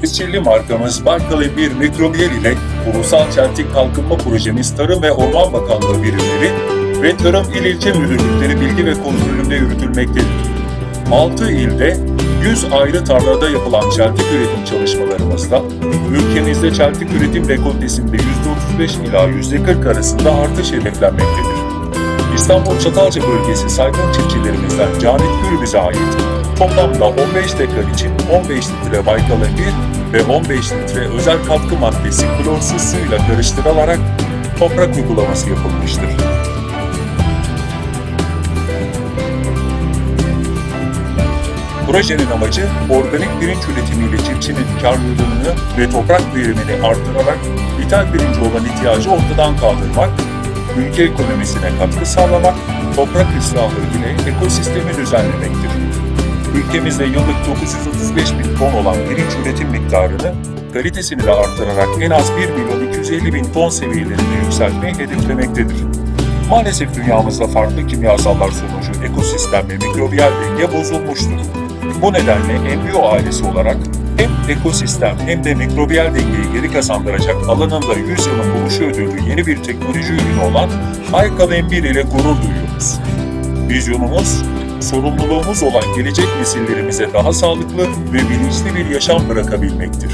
tescilli markamız Baykal bir mikrobiyel ile Ulusal Çeltik Kalkınma Projemiz Tarım ve Orman Bakanlığı birimleri ve Tarım İl İlçe Müdürlükleri bilgi ve kontrolünde yürütülmektedir. 6 ilde 100 ayrı tarlada yapılan çeltik üretim çalışmalarımızda ülkemizde çeltik üretim rekoltesinde %35 ila %40 arasında artış hedeflenmektedir. İstanbul Çatalca bölgesi saygın çiftçilerimizden Canit Gürbüz'e ait toplamda 15 dekar için 15 litre Baykal Emir ve 15 litre özel katkı maddesi klorsuz suyla karıştırılarak toprak uygulaması yapılmıştır. Projenin amacı organik pirinç üretimiyle çiftçinin karlılığını ve toprak verimini artırarak ithal pirinci olan ihtiyacı ortadan kaldırmak, ülke ekonomisine katkı sağlamak, toprak ıslahı ile ekosistemi düzenlemektir. Ülkemizde yıllık 935 bin ton olan pirinç üretim miktarını kalitesini de artırarak en az 1 milyon 250 bin ton seviyelerine yükseltmeyi hedeflemektedir. Maalesef dünyamızda farklı kimyasallar sonucu ekosistem ve mikrobiyal denge bozulmuştur. Bu nedenle embriyo ailesi olarak hem ekosistem hem de mikrobiyal dengeyi geri kazandıracak alanında 100 yılın buluşu ödüllü yeni bir teknoloji ürünü olan Aykal M1 ile gurur duyuyoruz. Vizyonumuz, sorumluluğumuz olan gelecek nesillerimize daha sağlıklı ve bilinçli bir yaşam bırakabilmektir.